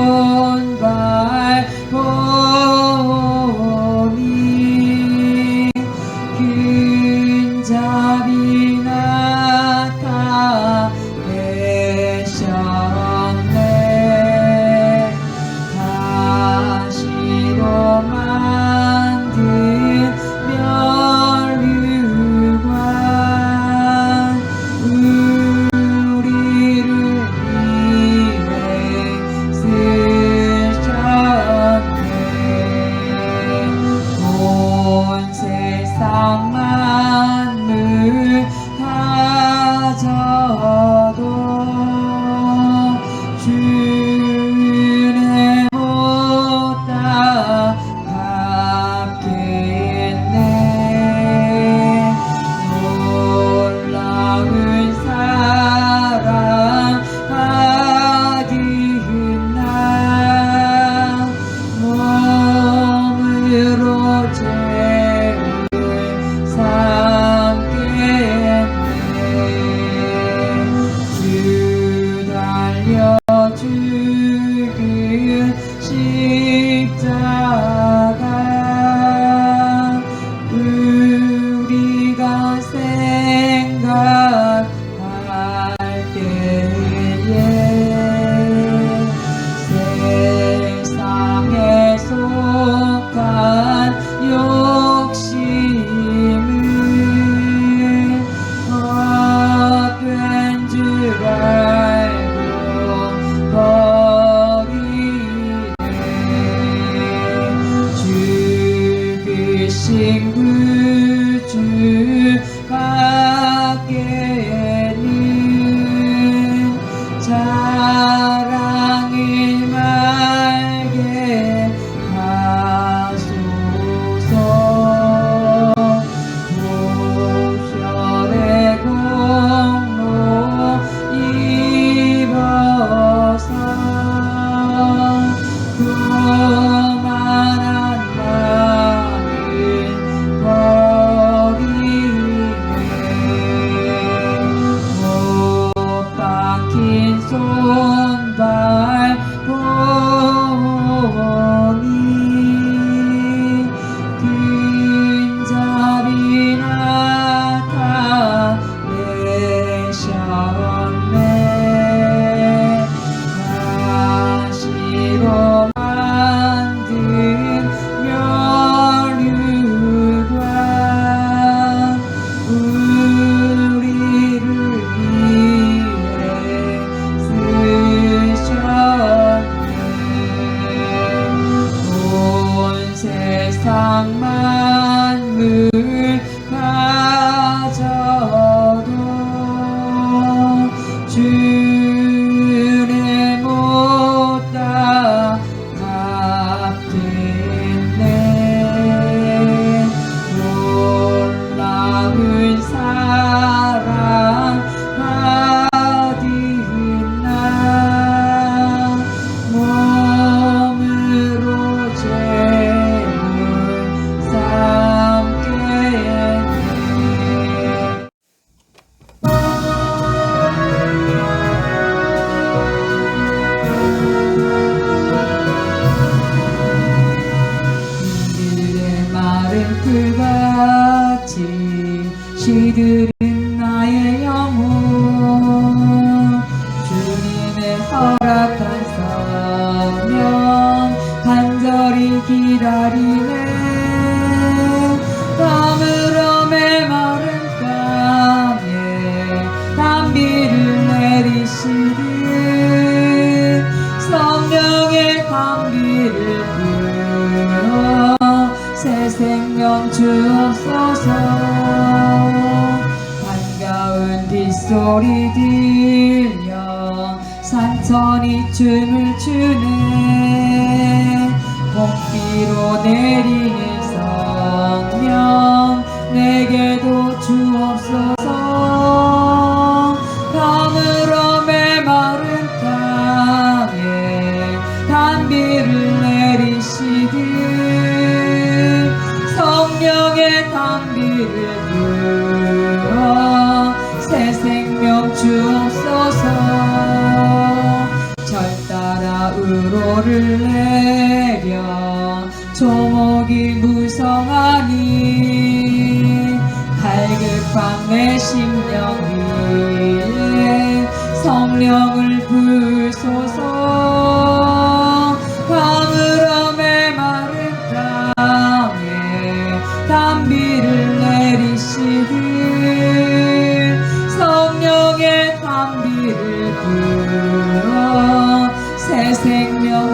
Oh.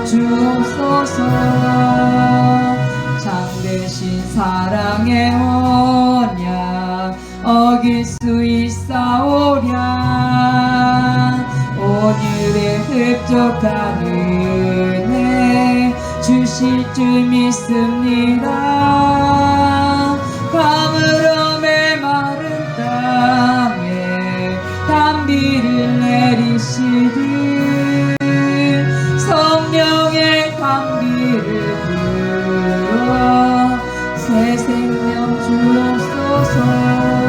주옵소서. 참되신 사랑의 언약 어길 수 있사오랴. 오늘의 흡족한 은혜 주실 줄 믿습니다. 가물어 메마른 땅에 단비를 내리시듯 생명 주옵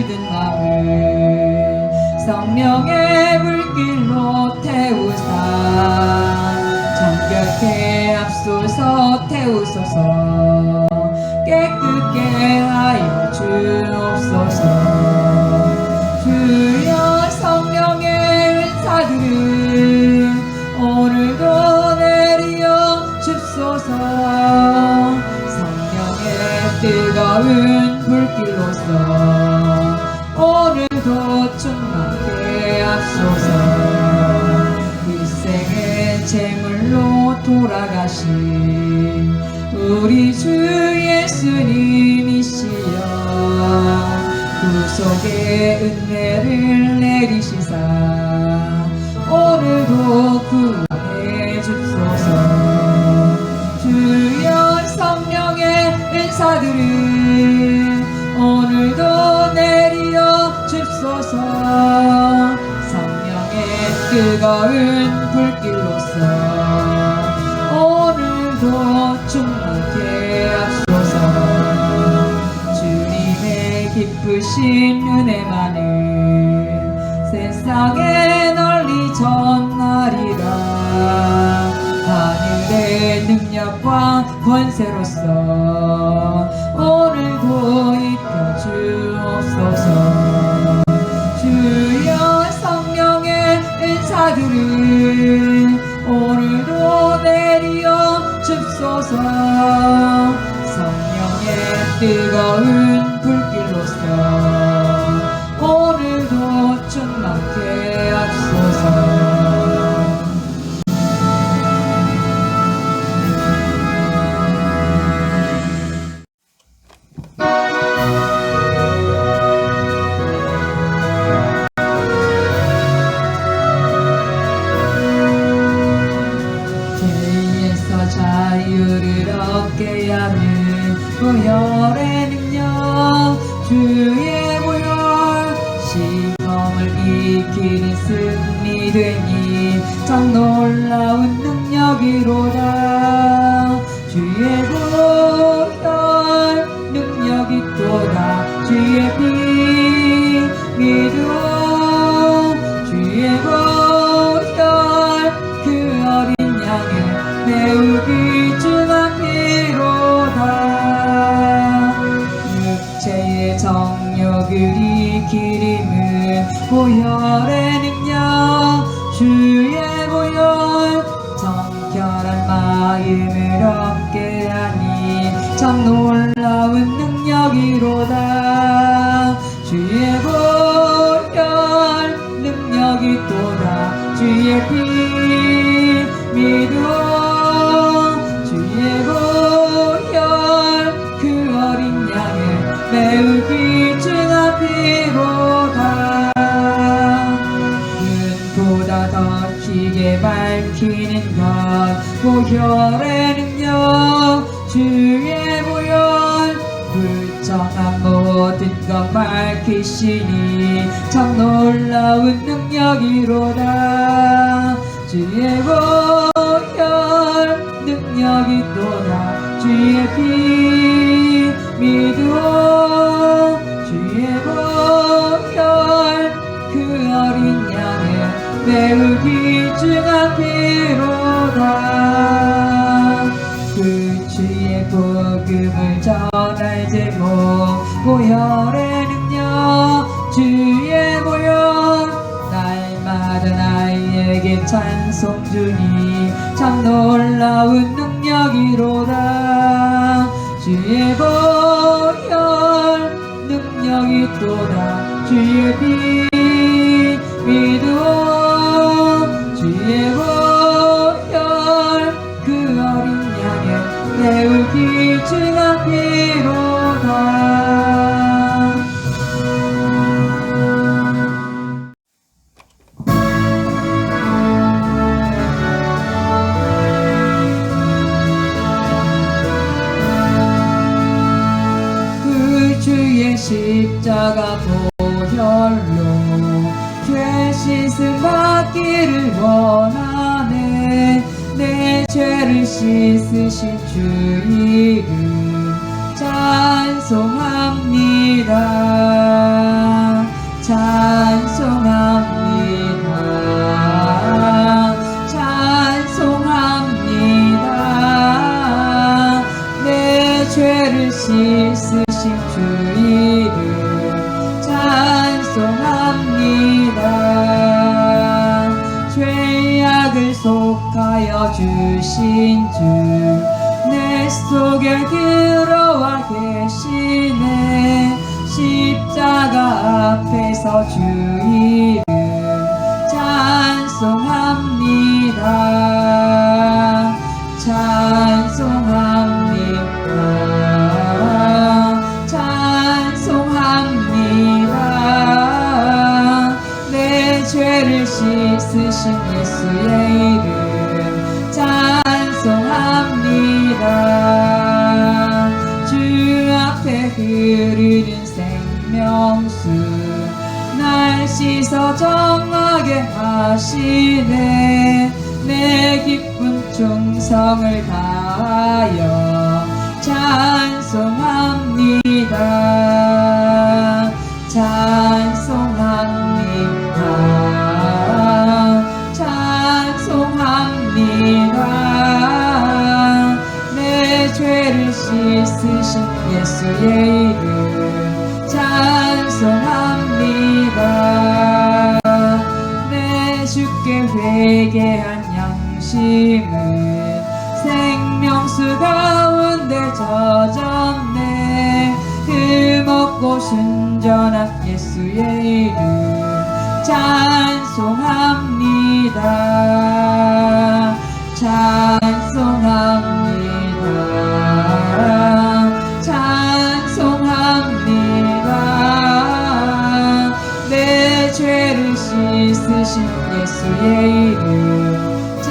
물든 마음을 성령의 물길로 태우사. 정결케 앞소서 태우소서. 깨끗게 하여 주옵소서. 주여 성령의 은사들을 오늘도 내리어 주소서. 성령의 뜨거운 불길로서 돌아가신 우리 주 예수님이시여. 구속의 은혜를 내리시사 오늘도 구원해 주소서. 주여 성령의 은사들을 오늘도 내리어 주소서. 성령의 뜨거운 불길 기쁘신 은혜만을 세상에 널리 전하리라. 하늘의 능력과 권세로서 참 놀라운 능력이로다 것 보혈의 능력 주의 보혈 불정한 모든 것 밝히시니 참 놀라운 능력이로다. 주의 보 주의 복음을 전할 제목 보혈의 능력 주의 보혈 날마다 나에게 찬송 주니 참 놀라운 능력이로다. 주의 보혈 능력이 또다. 주의 피 십자가 보혈로 죄 씻음 받기를 원하네 내 죄를 씻으신 주 이름 찬송합니다. 찬송합니다. 찬송합니다. 내 죄를 씻으신 주신 주 내 속에 들어와 계시네. 십자가 앞에서 주이 하시네 내 기쁜 충성을 다 예수의 이름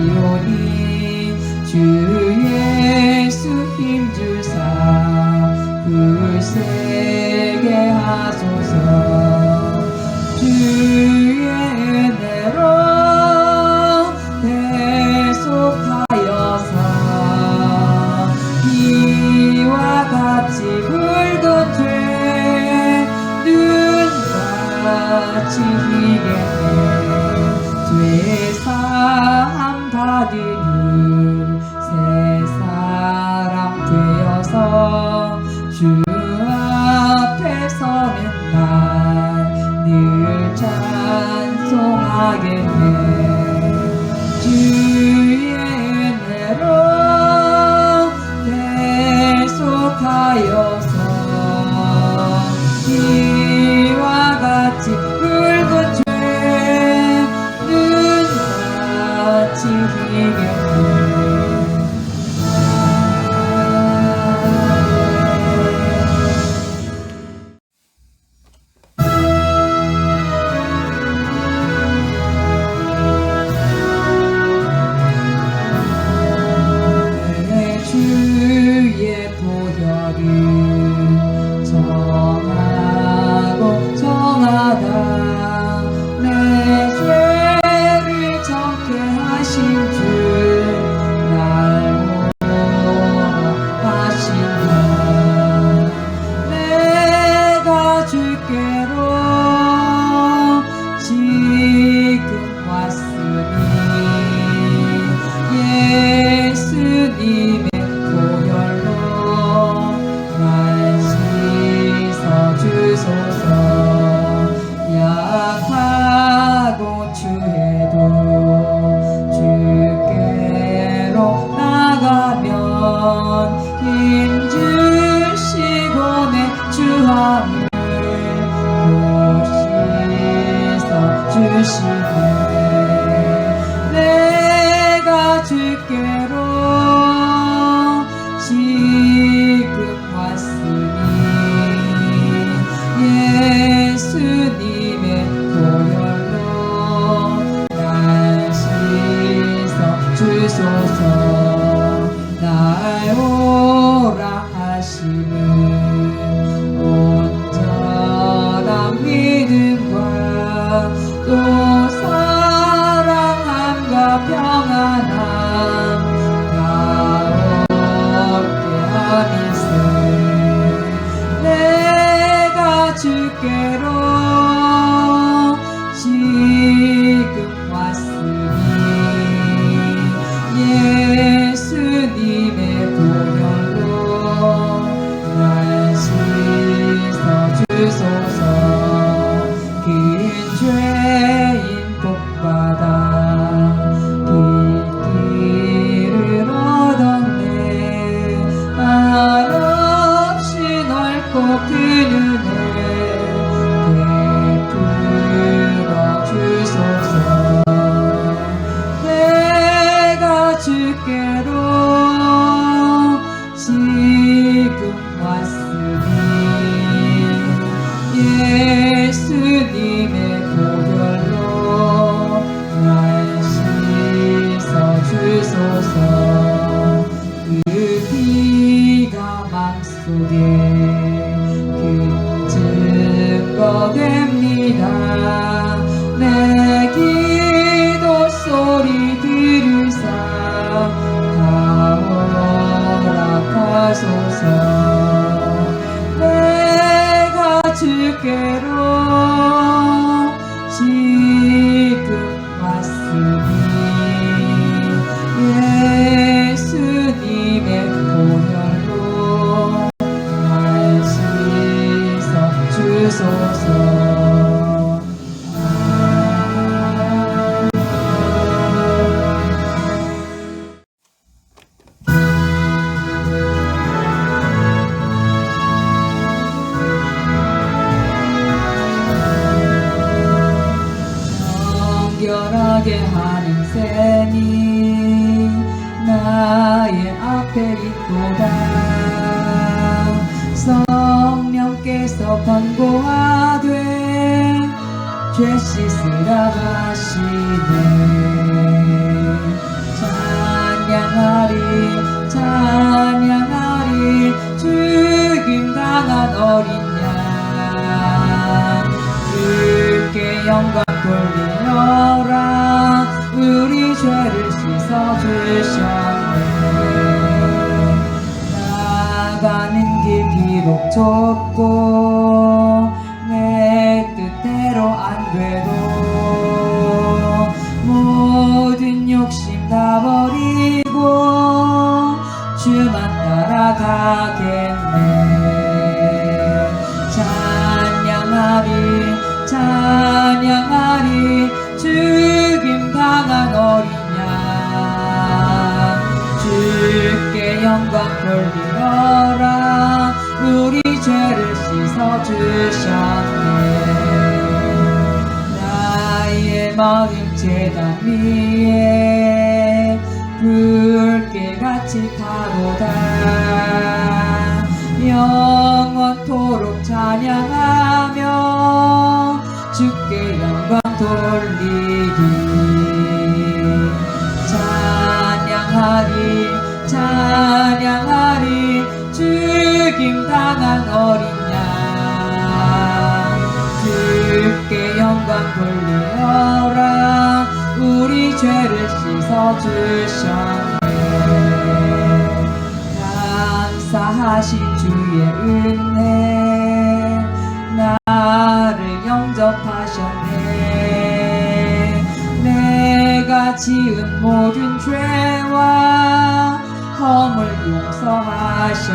기오니 주 예수 힘주사 불세게 하소서. 주의 은혜로 대속하여서 이와 같이 붉은 죄 눈같이 희게 was 나게 하는 셈이 나의 앞에 있도다. 성령께서 권고하되 죄 씻으라 하시네. 찬양하리 찬양하리. 죽임 당한 어린 양. 주께 영광 돌리며 나가는 길 비록 좁고 내 뜻대로 안 돼도 모든 욕심 다 버리고 주만 따라가겠네 영광 돌리어라. 우리 죄를 씻어 주셨네. 나의 마음 재단 위에 붉게 같이 타고다. 영원토록 찬양하며 주께 영광 돌리리 찬양하리 찬양하리. 죽임 당한 어린 양. 주께 영광 돌리어라. 우리 죄를 씻어 주셨네. 감사하신 주의 은혜. 나를 영접하셨네. 내가 지은 모든 죄와 허물 용서하셨네.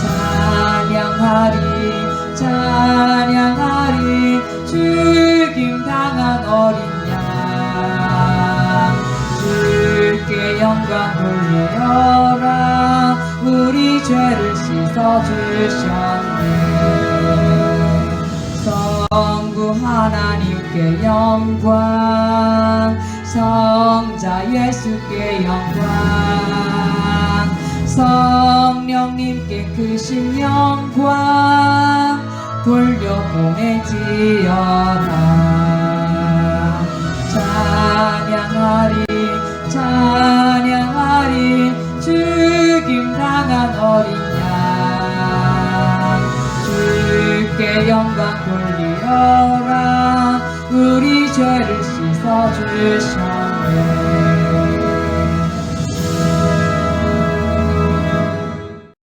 찬양하리 찬양하리 죽임 당한 어린 양. 주께 영광 돌리어라 우리 죄를 씻어주셨네. 성부 하나님께 영광 성자 예수께 영광. 성령님께 크신 영광 돌려 보내지어라 찬양하리 찬양하리. 죽임 당한 어린 양. 주께 영광 돌리어라. 우리 죄를 씻어주셨네